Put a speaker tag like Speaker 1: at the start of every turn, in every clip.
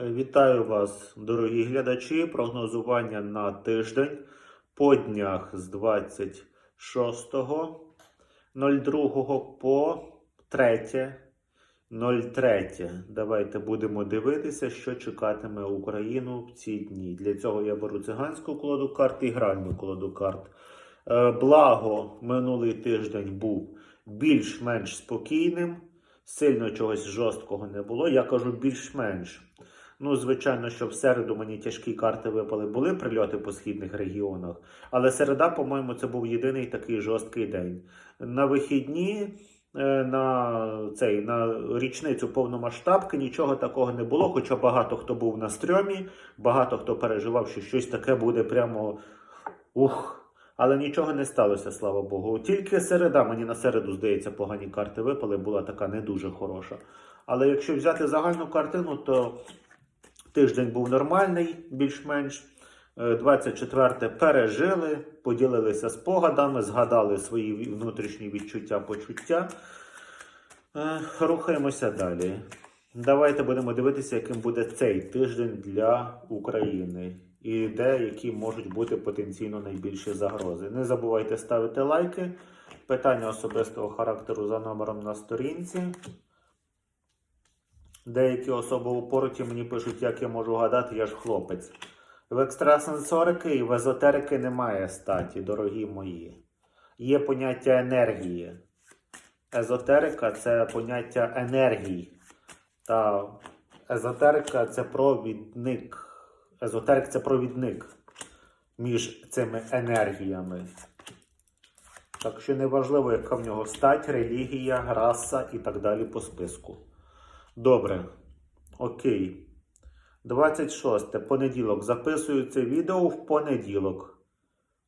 Speaker 1: Вітаю вас, дорогі глядачі. Прогнозування на тиждень по днях з 26.02 по 3.03. Давайте будемо дивитися, що чекатиме Україну в ці дні. Для цього я беру циганську колоду карт і гральну колоду карт. Е, Благо, минулий тиждень був більш-менш спокійним. Сильно чогось жорсткого не було. Я кажу більш-менш. Ну, звичайно, що в середу мені тяжкі карти випали, були прильоти по східних регіонах. Але середа, по-моєму, це був єдиний такий жорсткий день. На вихідні, е, на цей на річницю повномасштабки нічого такого не було. Хоча багато хто був на стрьомі, багато хто переживав, що щось таке буде прямо ух. Але нічого не сталося, слава Богу. Тільки середа, мені на середу, здається, погані карти випали, була така не дуже хороша. Але якщо взяти загальну картину, то тиждень був нормальний, більш-менш. Е, 24 пережили, поділилися спогадами, згадали свої внутрішні відчуття, почуття. Е, Рухаємося далі. Давайте будемо дивитися, яким буде цей тиждень для України і де які можуть бути потенційно найбільші загрози. Не забувайте ставити лайки. Питання особистого характеру за номером на сторінці. Деякі особи у пороті мені пишуть, як я можу гадати, я ж хлопець. В екстрасенсорики і в езотерики немає статі, дорогі мої. Є поняття енергії. Езотерика це поняття енергії. Та езотерика це провідник. Езотерик це провідник між цими енергіями. Так що неважливо, яка в нього стать, релігія, раса і так далі по списку. Добре. Окей. 26. Понеділок. Записую це відео в понеділок.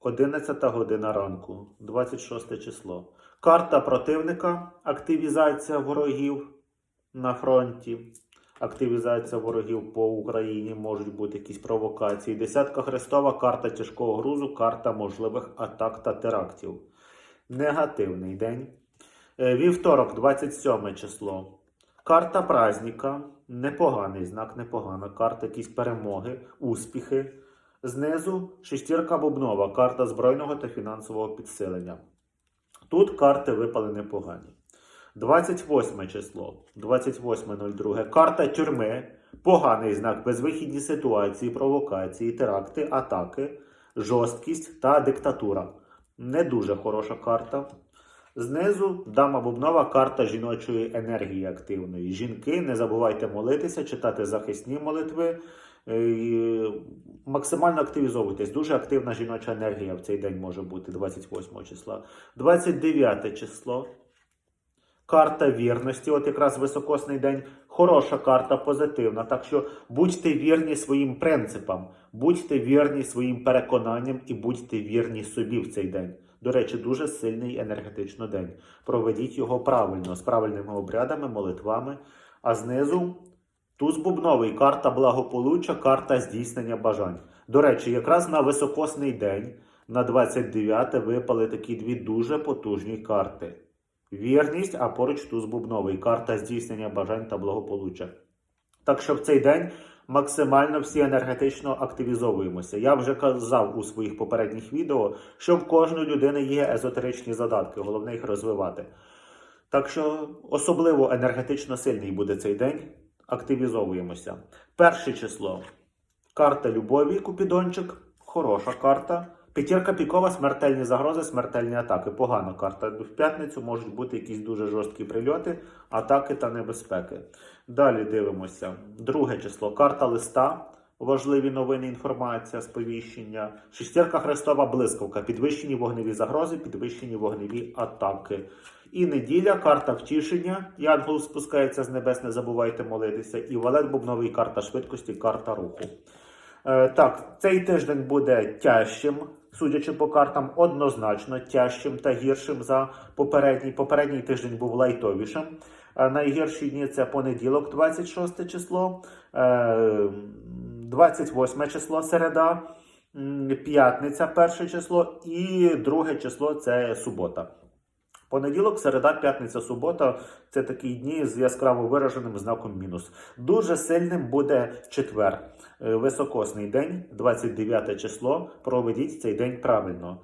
Speaker 1: 11 година ранку. 26 число. Карта противника. Активізація ворогів на фронті. Активізація ворогів по Україні. Можуть бути якісь провокації. Десятка Христова, карта тяжкого грузу, карта можливих атак та терактів. Негативний день. Е, Вівторок, 27 число. Карта праздника. Непоганий знак, непогана. Карта якісь перемоги, успіхи. Знизу шестірка бубнова, карта збройного та фінансового підсилення. Тут карти випали непогані. 28 число. 28.02. Карта тюрми. Поганий знак, безвихідні ситуації, провокації, теракти, атаки, жорсткість та диктатура. Не дуже хороша карта. Знизу дама бубнова карта жіночої енергії активної. Жінки, не забувайте молитися, читати захисні молитви. е, і Максимально активізовуйтесь. Дуже активна жіноча енергія в цей день може бути 28 числа. 29 число. Карта вірності, от якраз високосний день, хороша карта, позитивна. Так що будьте вірні своїм принципам, будьте вірні своїм переконанням і будьте вірні собі в цей день. До речі, дуже сильний енергетично день. Проведіть його правильно, з правильними обрядами, молитвами. А знизу туз бубновий, карта благополуччя, карта здійснення бажань. До речі, якраз на високосний день, на 29 випали такі дві дуже потужні карти. Вірність, а поруч туз бубновий, карта здійснення бажань та благополуччя. Так що в цей день максимально всі енергетично активізовуємося. Я вже казав у своїх попередніх відео, що в кожної людини є езотеричні задатки, головне їх розвивати. Так що особливо енергетично сильний буде цей день. Активізовуємося. Перше число. Карта любові, Купідончик. Хороша карта. П'ятірка пікова, смертельні загрози, смертельні атаки. Погана карта. В п'ятницю можуть бути якісь дуже жорсткі прильоти, атаки та небезпеки. Далі дивимося. Друге число. Карта листа. Важливі новини, інформація, сповіщення. Шестірка Христова блискавка. Підвищені вогневі загрози, підвищені вогневі атаки. І неділя, карта втішення. Янгол спускається з небес, не забувайте молитися. І валет бубновий карта швидкості, карта руху. Е, так, цей тиждень буде тяжчим, судячи по картам, однозначно тяжчим та гіршим за попередній. Попередній тиждень був лайтовішим. Е, найгірші дні це понеділок, 26 число, е, 28 число середа, п'ятниця, перше число, і друге число це субота. Понеділок, середа, п'ятниця, субота це такі дні з яскраво вираженим знаком мінус. Дуже сильним буде четвер, е, високосний день, 29 число. Проведіть цей день правильно.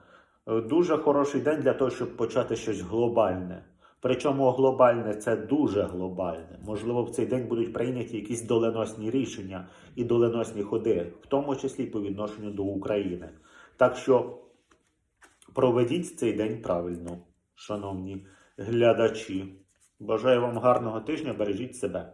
Speaker 1: Е, Дуже хороший день для того, щоб почати щось глобальне. Причому глобальне це дуже глобальне. Можливо, в цей день будуть прийняті якісь доленосні рішення і доленосні ходи, в тому числі по відношенню до України. Так що проведіть цей день правильно, шановні глядачі. Бажаю вам гарного тижня, бережіть себе.